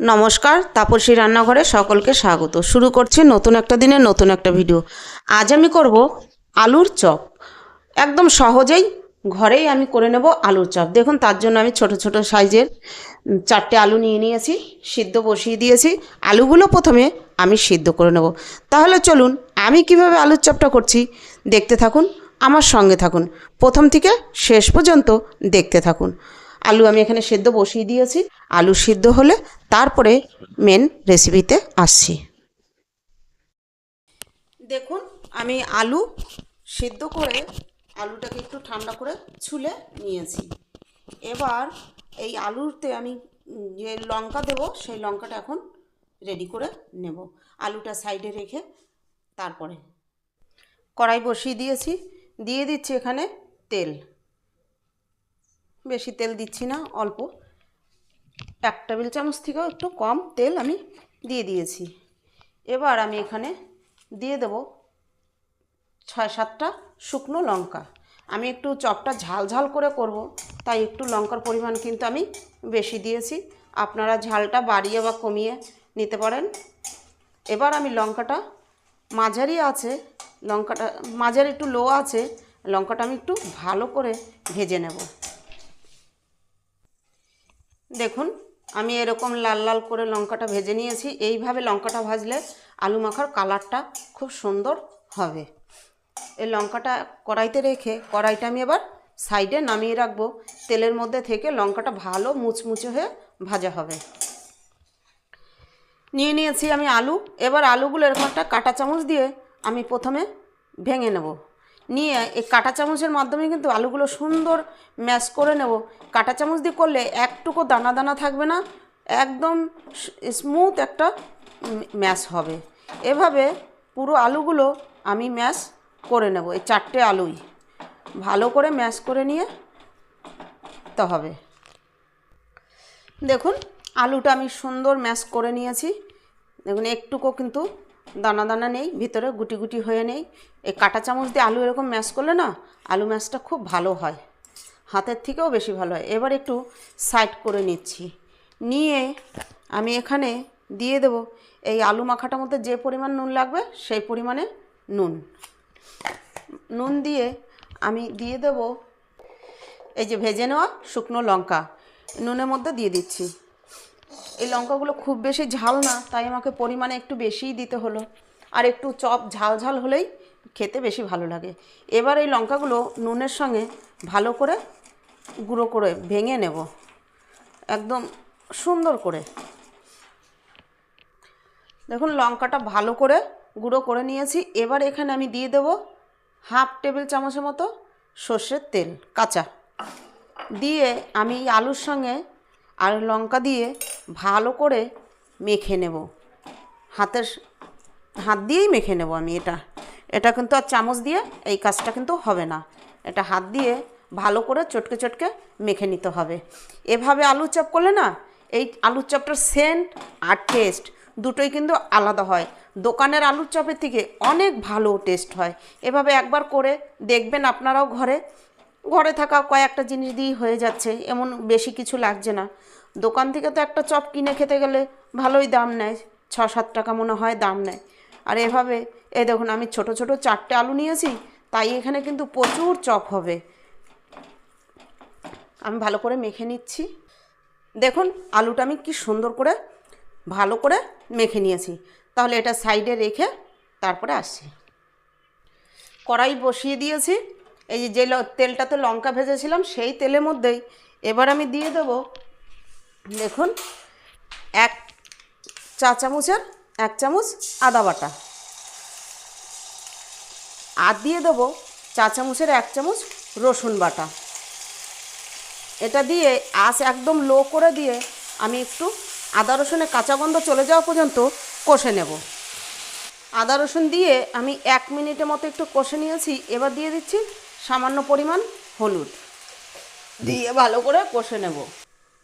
নমস্কার, তাপসী রান্নাঘরে সকলকে স্বাগত। শুরু করছি নতুন একটা দিনে নতুন একটা ভিডিও। আজ আমি করব আলুর চপ। একদম সহজেই ঘরেই আমি করে নেব আলুর চপ। দেখুন, তার জন্য আমি ছোট ছোট সাইজের চারটে আলু নিয়ে নিয়েছি, সিদ্ধ বসিয়ে দিয়েছি। আলুগুলো প্রথমে আমি সিদ্ধ করে নেব। তাহলে চলুন, আমি কীভাবে আলুর চপটা করছি দেখতে থাকুন, আমার সঙ্গে থাকুন। প্রথম থেকে শেষ পর্যন্ত দেখতে থাকুন। আলু আমি এখানে সেদ্ধ বসিয়ে দিয়েছি। আলু সিদ্ধ হলে তারপরে মেন রেসিপিতে আসছি। দেখুন, আমি আলু সিদ্ধ করে আলুটাকে একটু ঠান্ডা করে ছুলে নিয়েছি। এবার এই আলুতে আমি যে লঙ্কা দেবো, সেই লঙ্কাটা এখন রেডি করে নেব। আলুটা সাইডে রেখে তারপরে কড়াই বসিয়ে দিয়েছি। দিয়ে দিচ্ছি এখানে তেল। বেশি তেল দিচ্ছি না, অল্প। এক টেবিল চামচ থেকেও একটু কম তেল আমি দিয়ে দিয়েছি। এবার আমি এখানে দিয়ে দেব ছয় সাতটা শুকনো লঙ্কা। আমি একটু চপটা ঝাল ঝাল করে করব, তাই একটু লঙ্কার পরিমাণ কিন্তু আমি বেশি দিয়েছি। আপনারা ঝালটা বাড়িয়ে বা কমিয়ে নিতে পারেন। এবার আমি লঙ্কাটা মাঝারি আছে, লঙ্কাটা মাঝারি একটু লো আছে, লঙ্কাটা আমি একটু ভালো করে ভেজে নেব। দেখুন, আমি এরকম লাল লাল করে লঙ্কাটা ভেজে নিয়েছি। এইভাবে লঙ্কাটা ভাজলে আলু মাখার কালারটা খুব সুন্দর হবে। এই লঙ্কাটা কড়াইতে রেখে, কড়াইটা আমি এবার সাইডে নামিয়ে রাখব। তেলের মধ্যে থেকে লঙ্কাটা ভালো মুচমুচে হয়ে ভাজা হবে। নিয়ে নিয়েছি আমি আলু। এবার আলুগুলো এরকম একটা কাঁটা চামচ দিয়ে আমি প্রথমে ভেঙে নেব। নিয়ে এই কাঁটা চামচের মাধ্যমে কিন্তু আলুগুলো সুন্দর ম্যাশ করে নেব। কাঁটা চামচ দিয়ে করলে একটুকু দানা দানা থাকবে না, একদম স্মুথ একটা ম্যাশ হবে। এভাবে পুরো আলুগুলো আমি ম্যাশ করে নেব, এই চারটে আলুই। ভালো করে ম্যাশ করে নিয়ে তো হবে। দেখুন, আলুটা আমি সুন্দর ম্যাশ করে নিয়েছি। দেখুন, একটুকু কিন্তু দানা দানা নেই, ভিতরে গুটি গুটি হয়ে নেই। এই কাঁটা চামচ দিয়ে আলু এরকম ম্যাশ করলে না, আলু ম্যাশটা খুব ভালো হয়। হাতের থেকেও বেশি ভালো হয়। এবার একটু সাইড করে নিচ্ছি। নিয়ে আমি এখানে দিয়ে দেব এই আলু মাখাটার মধ্যে যে পরিমাণ নুন লাগবে, সেই পরিমাণে নুন। নুন দিয়ে আমি দিয়ে দেব এই যে ভেজে নেওয়া শুকনো লঙ্কা। নুনের মধ্যে দিয়ে দিচ্ছি। এই লঙ্কাগুলো খুব বেশি ঝাল না, তাই আমাকে পরিমাণে একটু বেশিই দিতে হলো। আর একটু চপ ঝাল ঝাল হলেই খেতে বেশি ভালো লাগে। এবার এই লঙ্কাগুলো নুনের সঙ্গে ভালো করে গুঁড়ো করে ভেঙে নেব। একদম সুন্দর করে। দেখুন, লঙ্কাটা ভালো করে গুঁড়ো করে নিয়েছি। এবার এখানে আমি দিয়ে দেব হাফ টেবিল চামচের মতো সর্ষের তেল, কাঁচা। দিয়ে আমি আলুর সঙ্গে আর লঙ্কা দিয়ে ভালো করে মেখে নেব। হাতের হাত দিয়েই মেখে নেব আমি এটা। এটা কিন্তু আর চামচ দিয়ে এই কাজটা কিন্তু হবে না। এটা হাত দিয়ে ভালো করে চটকে চটকে মেখে নিতে হবে। এভাবে আলু চপ করলে না, এই আলুর চপটার সেন্ট আর টেস্ট দুটোই কিন্তু আলাদা হয়। দোকানের আলুর চপের থেকে অনেক ভালো টেস্ট হয়। এভাবে একবার করে দেখবেন আপনারাও ঘরে। ঘরে থাকা কয়েকটা জিনিস দিয়েই হয়ে যাচ্ছে, এমন বেশি কিছু লাগছে না। দোকান থেকে তো একটা চপ কিনে খেতে গেলে ভালোই দাম নেয় ছ সাত টাকা মনে হয় দাম নেয়। আর এভাবে এই দেখুন, আমি ছোট ছোট চারটে আলু নিয়েছি, তাই এখানে কিন্তু প্রচুর চপ হবে। আমি ভালো করে মেখে নিচ্ছি। দেখুন, আলুটা আমি কি সুন্দর করে ভালো করে মেখে নিয়েছি। তাহলে এটা সাইডে রেখে তারপরে আসছি। কড়াই বসিয়ে দিয়েছি। এই যে ল- তেলটাতে লঙ্কা ভেজেছিলাম, সেই তেলের মধ্যেই এবার আমি দিয়ে দেবো, দেখুন, এক চা চামচের এক চামচ আদা বাটা। আর দিয়ে দেবো চা চামচের এক চামচ রসুন বাটা। এটা দিয়ে আঁচ একদম লো করে দিয়ে আমি একটু আদা রসুনের কাঁচা গন্ধ চলে যাওয়া পর্যন্ত কষে নেব। আদা রসুন দিয়ে আমি এক মিনিটের মতো একটু কষে নিয়েছি, এবার দিয়ে দিচ্ছি সামান্য পরিমাণ হলুদ। দিয়ে ভালো করে কষে নেব।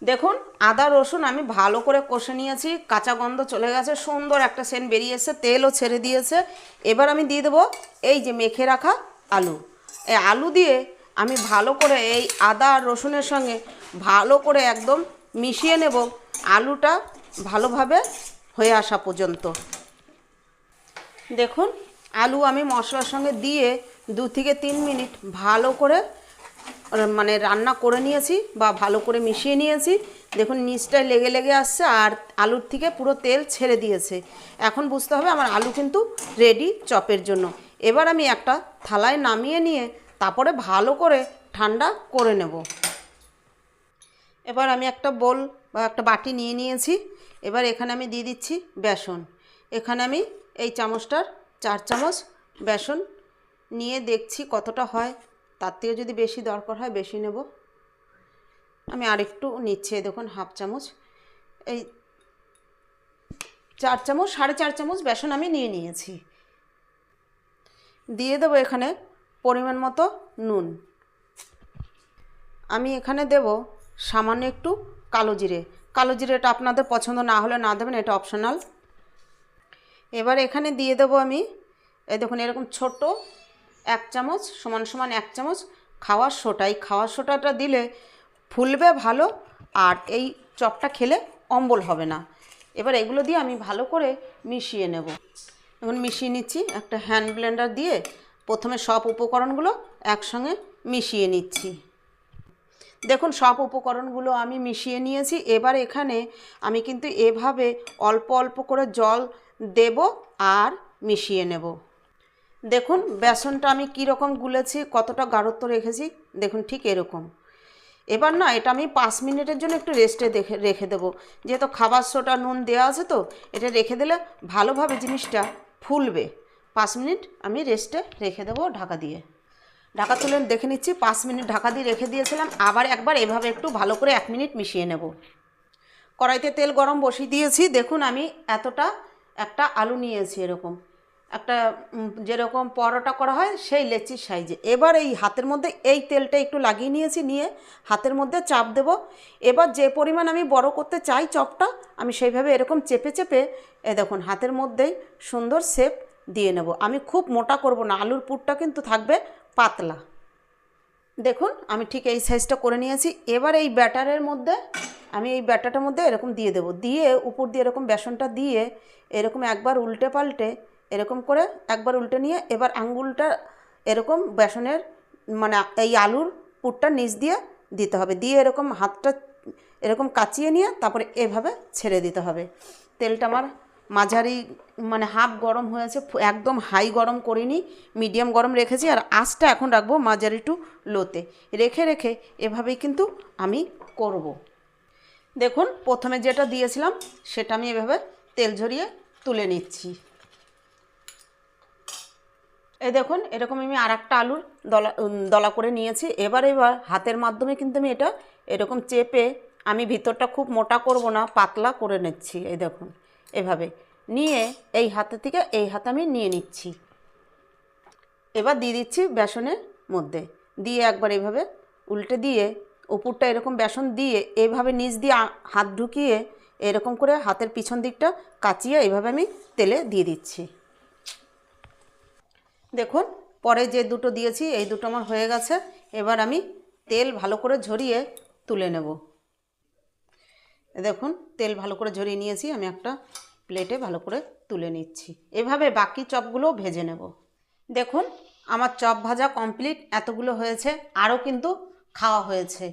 দেখুন, আদা, রসুন আমি ভালো করে কষে নিয়েছি, কাঁচা গন্ধ চলে গেছে, সুন্দর একটা সেন্ট বেরিয়ে এসে তেলও ছেড়ে দিয়েছে। এবার আমি দিয়ে দেবো এই যে মেখে রাখা আলু। এই আলু দিয়ে আমি ভালো করে এই আদা আর রসুনের সঙ্গে ভালো করে একদম মিশিয়ে নেব। আলুটা ভালোভাবে হয়ে আসা পর্যন্ত। দেখুন, আলু আমি মশলার সঙ্গে দিয়ে দু থেকে তিন মিনিট ভালো করে মানে রান্না করে নিয়েছি বা ভালো করে মিশিয়ে নিয়েছি। দেখুন নিচটায় লেগে লেগে আসছে আর আলুর থেকে পুরো তেল ছেড়ে দিয়েছে। এখন বুঝতে হবে আমার আলু কিন্তু রেডি চপের জন্য। এবার আমি একটা থালায় নামিয়ে নিয়ে তারপরে ভালো করে ঠান্ডা করে নেব। এবার আমি একটা বোল বা একটা বাটি নিয়ে নিয়েছি। এবার এখানে আমি দিয়ে দিচ্ছি বেসন। এখানে আমি এই চামচটার চার চামচ বেসন নিয়ে দেখছি কতটা হয়, তার থেকে যদি বেশি দরকার হয় বেশি নেব। আমি আরেকটু নিচ্ছি, দেখুন, হাফ চামচ। এই চার চামচ, সাড়ে চার চামচ বেসন আমি নিয়ে নিয়েছি। দিয়ে দেবো এখানে পরিমাণ মতো নুন। আমি এখানে দেব সামান্য একটু কালো জিরে। কালো জিরেটা আপনাদের পছন্দ না হলে না দেবেন, এটা অপশনাল এবার এখানে দিয়ে দেবো আমি, এই দেখুন, এরকম ছোট এক চামচ, সমান সমান এক চামচ খাওয়ার সোটা। এই খাওয়ার সোটাটা দিলে ফুলবে ভালো আর এই চপটা খেলে অম্বল হবে না। এবার এগুলো দিয়ে আমি ভালো করে মিশিয়ে নেব। এখন মিশিয়ে নিচ্ছি, একটা হ্যান্ড ব্লেন্ডার দিয়ে প্রথমে সব উপকরণগুলো একসঙ্গে মিশিয়ে নিচ্ছি। দেখুন, সব উপকরণগুলো আমি মিশিয়ে নিয়েছি। এবার এখানে আমি কিন্তু এভাবে অল্প অল্প করে জল দেব আর মিশিয়ে নেব। দেখুন, বেসনটা আমি রকম গুলেছি, কতটা গাঢ়ত্ব রেখেছি, দেখুন ঠিক এরকম। এবার না, এটা আমি পাঁচ মিনিটের জন্য একটু রেস্টে দেখে, রেখে দেবো। যেহেতু খাবার সোটা নুন দেওয়া আছে তো, এটা রেখে দিলে ভালোভাবে জিনিসটা ফুলবে। পাঁচ মিনিট আমি রেস্টে রেখে দেবো ঢাকা দিয়ে। ঢাকা তুলে দেখে নিচ্ছি, পাঁচ মিনিট ঢাকা দিয়ে রেখে দিয়েছিলাম, আবার একবার এভাবে একটু ভালো করে এক মিনিট মিশিয়ে নেব। কড়াইতে তেল গরম বসিয়ে দিয়েছি, দেখুন আমি এতটা একটা আলু নিয়েছি এরকম। একটা যেরকম পরোটা করা হয় সেই লেচির সাইজে। এবার এই হাতের মধ্যে এই তেলটা একটু লাগিয়ে নিয়েছি, নিয়ে হাতের মধ্যে চাপ দেব। এবার যে পরিমাণ আমি বড় করতে চাই চপটা, আমি সেইভাবে এরকম চেপে চেপে, এ দেখুন, হাতের মধ্যেই সুন্দর শেপ দিয়ে নেব। আমি খুব মোটা করব না, আলুর পুরটা কিন্তু থাকবে পাতলা। দেখুন, আমি ঠিক এই সাইজটা করে নিয়েছি। এবার এই ব্যাটারের মধ্যে, আমি এই ব্যাটারটার মধ্যে এরকম দিয়ে দেবো। দিয়ে উপর দিয়ে এরকম বেসনটা দিয়ে এরকম একবার উল্টে পাল্টে এরকম করে একবার উল্টে নিয়ে এবার আঙ্গুলটা এরকম বেসনের মানে এই আলুর পুরটা নিচ দিয়ে দিতে হবে। দিয়ে এরকম হাতটা এরকম কাচিয়ে নিয়ে তারপরে এভাবে ছেড়ে দিতে হবে। তেলটা আমার মাঝারি মানে হাফ গরম হয়েছে একদম হাই গরম করিনি, মিডিয়াম গরম রেখেছি আর আঁচটা এখন রাখব মাঝারি টু লোতে। রেখে রেখে এভাবেই কিন্তু আমি করব। দেখুন, প্রথমে যেটা দিয়েছিলাম সেটা আমি এভাবে তেল ঝরিয়ে তুলে নিচ্ছি। এই দেখুন, এরকম আমি আর একটা আলুর দলা দলা করে নিয়েছি। এবার এবার হাতের মাধ্যমে কিন্তু আমি এটা এরকম চেপে আমি ভিতরটা খুব মোটা করব না, পাতলা করে নিচ্ছি। এই দেখুন, এভাবে নিয়ে এই হাতে থেকে এই হাতে আমি নিয়ে নিচ্ছি। এবার দিয়ে দিচ্ছি বেসনের মধ্যে। দিয়ে একবার এভাবে উল্টে দিয়ে, উপরটা এরকম বেসন দিয়ে এভাবে নিচ দিয়ে হাত ঢুকিয়ে এরকম করে হাতের পিছন দিকটা কাচিয়ে এভাবে আমি তেলে দিয়ে দিচ্ছি। দেখুন, পরে যে দুটো দিয়েছি, এই দুটো আমার হয়ে গেছে। এবার আমি তেল ভালো করে ঝরিয়ে তুলে নেব। দেখুন, তেল ভালো করে ঝরিয়ে নিয়েছি, আমি একটা প্লেটে ভালো করে তুলে নিচ্ছি। এভাবে বাকি চপগুলো ভেজে নেব। দেখুন, আমার চপ ভাজা কমপ্লিট, এতগুলো হয়েছে, আরও কিন্তু খাওয়া হয়েছে।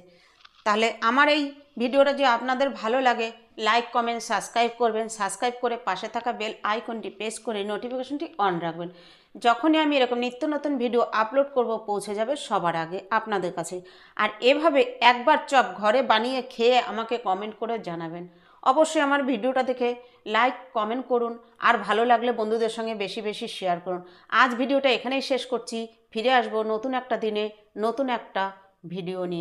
তাহলে আমার এই ভিডিওটা যদি আপনাদের ভালো লাগে, লাইক, কমেন্ট, সাবস্ক্রাইব করবেন। সাবস্ক্রাইব করে পাশে থাকা বেল আইকনটি প্রেস করে নোটিফিকেশনটি অন রাখবেন। যখনই আমি এরকম নিত্য নতুন ভিডিও আপলোড করব, পৌঁছে যাবে সবার আগে আপনাদের কাছে। আর এভাবে একবার চপ ঘরে বানিয়ে খেয়ে আমাকে কমেন্ট করে জানাবেন। অবশ্যই আমার ভিডিওটা দেখে লাইক কমেন্ট করুন। আর ভালো লাগলে বন্ধুদের সঙ্গে বেশি বেশি শেয়ার করুন। আজ ভিডিওটা এখানেই শেষ করছি। ফিরে আসব নতুন একটা দিনে, নতুন একটা ভিডিও নিয়ে।